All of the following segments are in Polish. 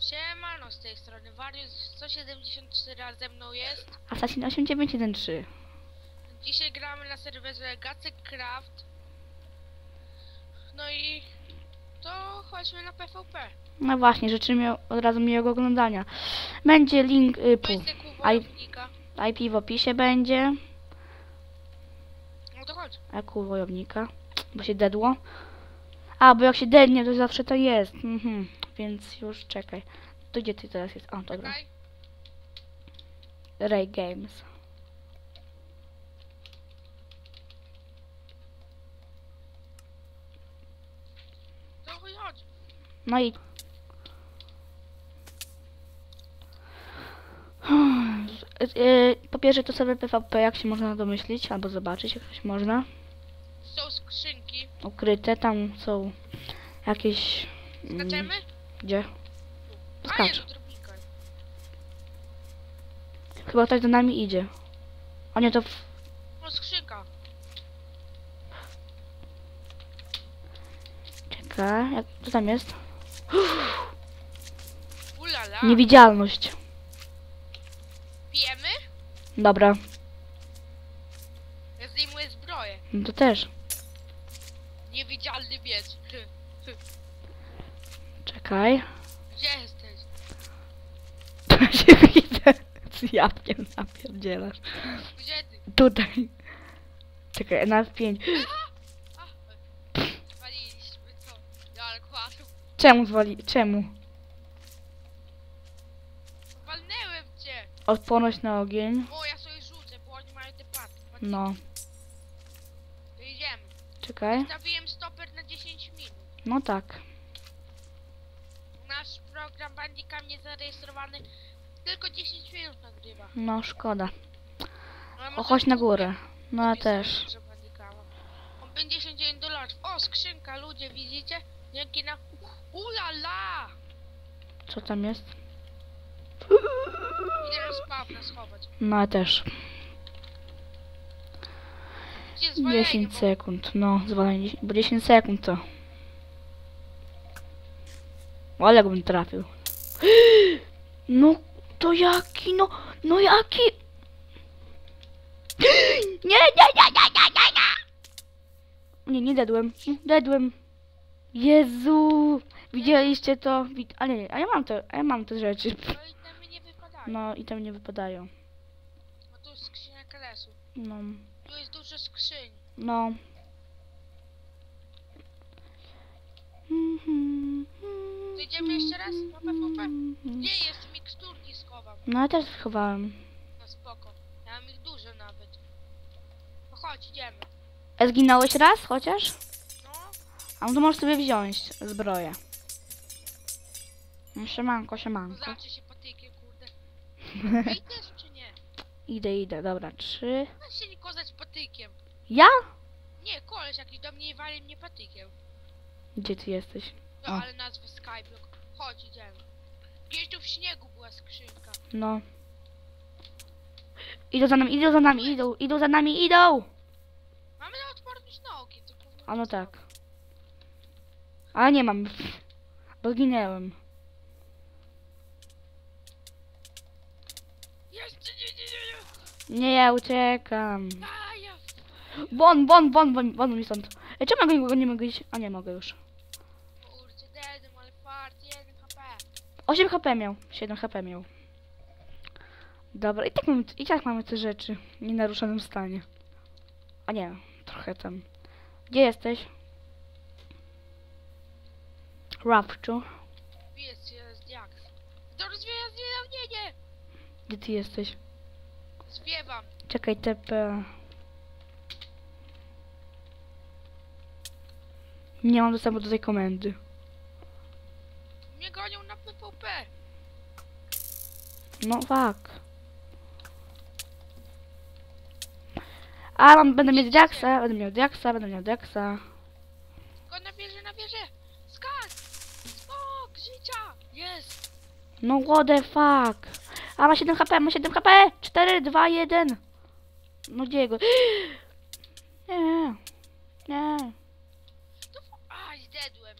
Siemano z tej strony, Warius 174 a ze mną jest. Assassin 8913. Dzisiaj gramy na serwerze Gacek Craft. No i to chodźmy na PvP. No właśnie, życzymy od razu miłego oglądania. Będzie link, y, pu. IP w opisie będzie. No to chodź. Eku wojownika, bo się dedło. A, bo jak się dednie, to zawsze to jest. Mhm. Więc już czekaj. To gdzie ty teraz jest? O, dobra. Ray Games. No i... Yy, Po pierwsze to sobie PvP, jak się można domyślić, albo zobaczyć, jak coś można. Ukryte, tam są jakieś... mm, Skaczemy? Gdzie? A Skacz. to. Chyba ktoś do nami idzie. O nie, to... W... No skrzynka. Czekaj, jak... co tam jest? Ulala. Niewidzialność. Pijemy? Dobra, Ja zdejmuję zbroję. no to też. Czekaj. Gdzie jesteś? To się widzę. Z jabłkiem napierdzielasz. Gdzie ty? Tutaj. Czekaj, na F5. A, waliliśmy, co? Ja ale kładł. Czemu zwali... Czemu? Walnęłem cię! Odporność na ogień. O, ja sobie rzucę, bo oni mają te paty. No. To idziemy. Czekaj. Stawiłem stoper na 10 minut. No tak. Nasz program Bandicam nie zarejestrowany tylko 10 minut nagrywa. No, szkoda. Ale O, chodź na górę. No ja też. serwer Bandicama. On 59 dolarów. O, skrzynka, ludzie, widzicie? Dzięki na... Ulala! Co tam jest? Idę spawna schować. No ja też. Gdzie zwalenie, 10 bo- sekund. No, zwalenie. Bo 10 sekund to. Ale bym trafił. No, to jaki, no, no jaki. Nie, nie, nie, nie, nie, nie, nie. Nie, nie dedłem. Dedłem. Jezu. Widzieliście to? A nie, nie, a ja mam to, a ja mam te rzeczy. No i te mi nie wypadają. No i tam nie wypadają. No tu jest skrzynia kresu. No, Tu jest dużo skrzyń. no. Idziemy jeszcze raz na PvP? Gdzie jest? No ja też schowałem. No spoko. Ja mam ich dużo nawet. No chodź, idziemy. E, zginąłeś raz chociaż? No, A no to możesz sobie wziąć zbroję. No, Siemanko, siemanko. zawsze się patykiem, kurde. Ej, też czy nie? Idę, idę, dobra, trzy. No się nie kozać patykiem. Ja? Nie, koleś jakiś do mnie wali mnie patykiem. Gdzie ty jesteś? No, O. ale nazwę Skyblock. Chodź, idziemy. Gdzieś tu w śniegu była skrzynka. No. Idą za nami, idą za nami, idą, idą za nami, idą! Mamy na odporność na ogień, to A no tak. Ale nie mam. Bo zginęłem. Jeszcze nie, nie, nie, nie. Nie, ja uciekam. A, ja... Bon, bon, bon, bon, bon mi stąd. Ej, czemu go nie mogę iść? A nie mogę już. Kurczę, dedem, ale fart, 1 HP. 8 HP miał. 7 HP miał. Dobra, i tak mamy, i tak mamy te rzeczy w nienaruszonym stanie. A nie, trochę tam. Gdzie jesteś? Rapczu. Jest, jest jak. To rozwija zwiedzanie! Gdzie ty jesteś? Zwiewam. Czekaj, TP. Nie mam dostępu do tej komendy. No tak. A, mam, będę mieć Jacksa, będę miał Jacksa, będę miał Jacksa. Tylko na wieżę, na wieżę! Skak! Spok! Życia! Jest! No what the fuck! A, ma 7 HP, ma 7 HP! 4, 2, 1! No gdzie go? Nie, nie. To... Aj, zedłem.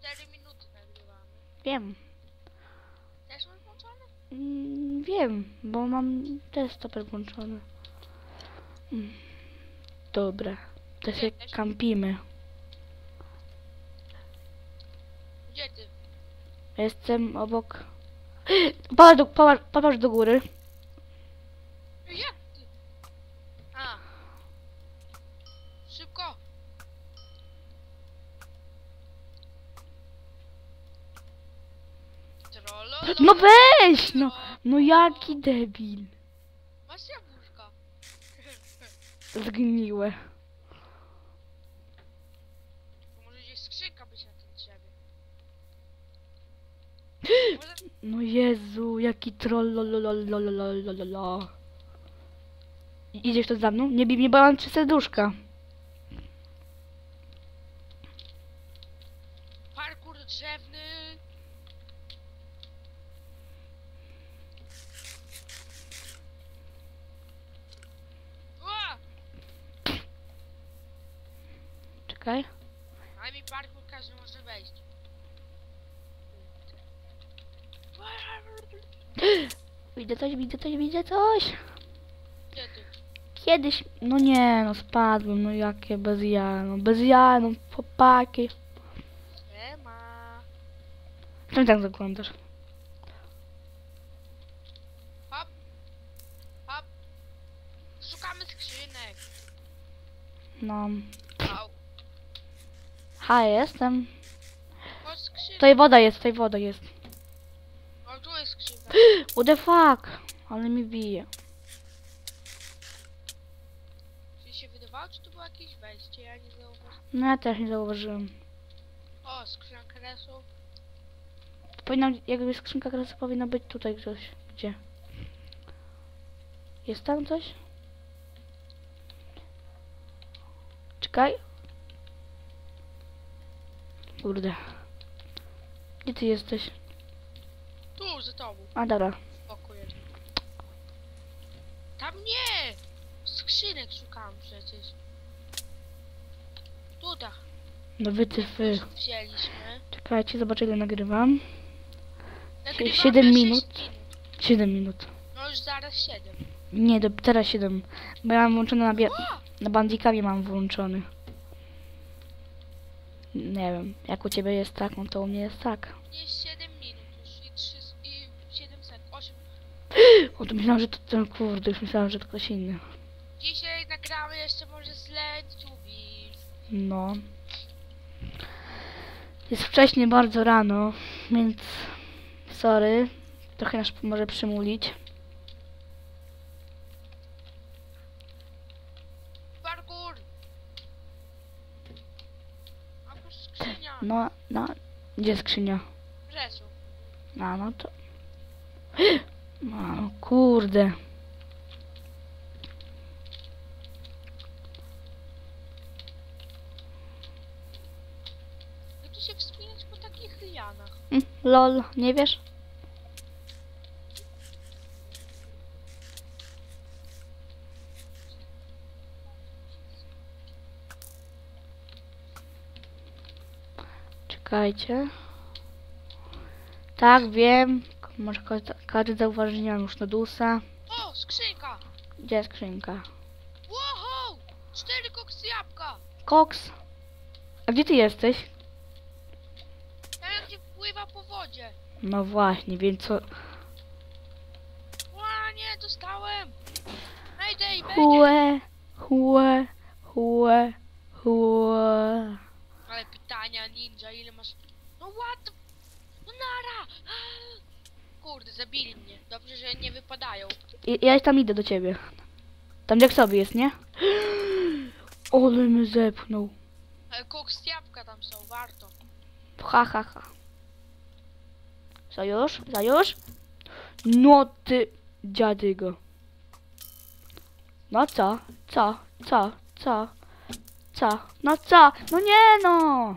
4 minuty nagrywamy. Wiem. Mm, wiem, bo mam desktoper tak włączony. Mm, dobra, to się kampimy. Gdzie ty? Jestem obok... Popatrz do, popatrz, popatrz do góry. Jak No weź, no. No jaki debil. Masz jabłuszka. Zgniłe. To może gdzieś skrzynka być na tym drzewie. No Jezu, jaki troll lololololololololol. Idziesz to za mną? Nie bij mnie, bo mam trzy serduszka. Parkour drzewny. Widzę coś, widzę coś, widzę coś. Kiedyś, no nie, no spadłem, no jakie bez ja, no bez ja, no chłopaki. Nie ma. Czemu tak zaglądasz? Hop. Hop. Szukamy skrzynek. No. Ha, jestem. Chodź. Tutaj woda jest, tutaj woda jest. What the fuck? Ale mi bije. Czy się wydawało, czy to było jakieś wejście? Ja nie zauważyłem. No ja też nie zauważyłem. O, skrzynka kresu. Powinna, jakby skrzynka kresu powinna być tutaj coś. Gdzie? Jest tam coś? Czekaj. Kurde. Gdzie ty jesteś? od. A dobra. Tam nie! Skrzynek szukałem przecież. Tutaj. No wytyfy. Wzięliśmy. Czekajcie, zobaczę ile nagrywam. Nagrywamy 7 minut. 7 minut. No już zaraz 7. Nie, do, teraz 7. Bo ja mam włączony na, bie... na mam włączony. Nie wiem, jak u ciebie jest tak, no to u mnie jest tak. 7 Kurde, myślałem, że to ten kurde, już myślałem, że to ktoś inny. Dzisiaj nagramy jeszcze może z No. Jest wcześnie, bardzo rano, więc sorry. Trochę nas może przymulić. Parkour! No, A skrzynia! No, no, gdzie skrzynia? Rzeszu. A, no to... No, kurde. Jak się wspinać po takich lianach? Mm, lol, nie wiesz? Czekajcie. Tak, wiem. Może każdy, każdy zauważy, nie mam już na Nodusa. O, skrzynka! Gdzie skrzynka? Wow! Cztery koksy jabłka! Koks? A gdzie ty jesteś? Ja Tam gdzie pływa po wodzie. No właśnie, więc co... Ła, nie, dostałem! Mayday, Hue, hue, hue, hue. Ale pytania, ninja, ile masz... No what? No nara! kurde, zabili mnie. Dobrze, że nie wypadają. I, ja tam idę do ciebie. Tam jak sobie jest, nie? Ole mnie zepnął. Koks jabłka tam są, warto. Ha, ha, ha. Zajusz? Zajusz? No ty, dziadygo. No co? Co? Co? Co? Co? No co? No nie no!